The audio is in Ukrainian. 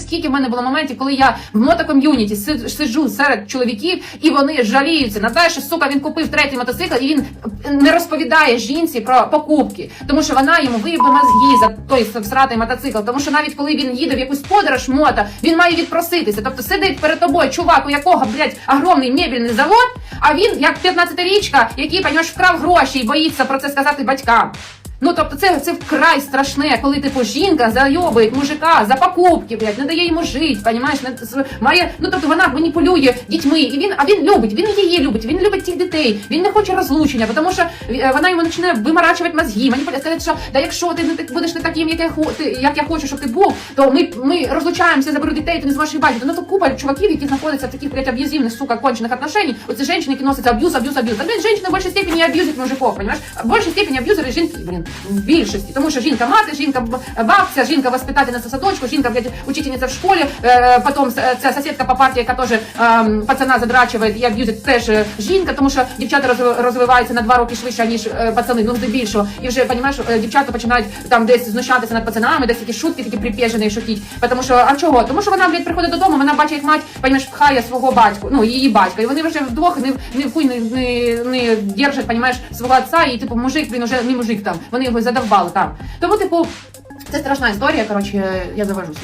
скільки в мене було моментів, коли я в мотоком'юніті сиджу серед чоловіків, і вони жаліються на те, що сука він купив третій мотоцикл, і він не розповідає жінці про покупки, тому що вона йому виїбе мозги за той всратий мотоцикл. Тому що навіть коли він їде в якусь подорож мото, він має відпроситися. Тобто сидить перед тобою чувак, у якого блядь, огромний мебільний завод, а він як 15-річка, який понімаєш, вкрав гроші і боїться про це сказати батькам. Ну тобто це, це вкрай страшне, коли типу жінка зайобує мужика за покупки, блядь, не дає йому жити, понімаєш, має, ну тобто вона маніпулює дітьми, і він, а він любить, він її любить, він любить цих дітей, він не хоче розлучення, тому що е, вона йому почне вимарачувати мозги, маніпулювати, сказати, що да якщо ти не так будеш не таким, як я ти, як я хочу, щоб ти був, то ми, ми розлучаємося, заберу дітей, ти не зможеш їх бачити. Ну то купа чуваків, які знаходяться в таких, блядь, аб'юзивних, сука, кончених отношений, оці жінки, які носять аб'юз, аб'юз, аб'юз. Та, блядь, жінки в більшій степені аб'юзять мужиков, понимаєш? В більшій степені аб'юзери жінки, блін, в більшості. Тому що жінка мати, жінка бабця, жінка воспитательниця садочку, жінка, учительниця в школі, е, потім ця сусідка по парті, яка теж ем, пацана задрачує і аб'юзить, теж е, жінка, тому що дівчата розвиваються на два роки швидше, ніж е, пацани, ну здебільшого. І вже, е, дівчата починають там десь знущатися над пацанами, десь такі шутки такі припєжені шутіть. Тому що, а чого? Тому що вона, блядь, приходить додому, вона бачить, як мать, понімаєш, пхає свого батьку, ну, її батька. І вони вже вдвох не, не, хуй не, не, не держать, понімаєш, свого отца, і, типу, мужик, він уже не мужик там. Вони його задовбали там. Тому, типу, це страшна історія, коротше, я завожусь.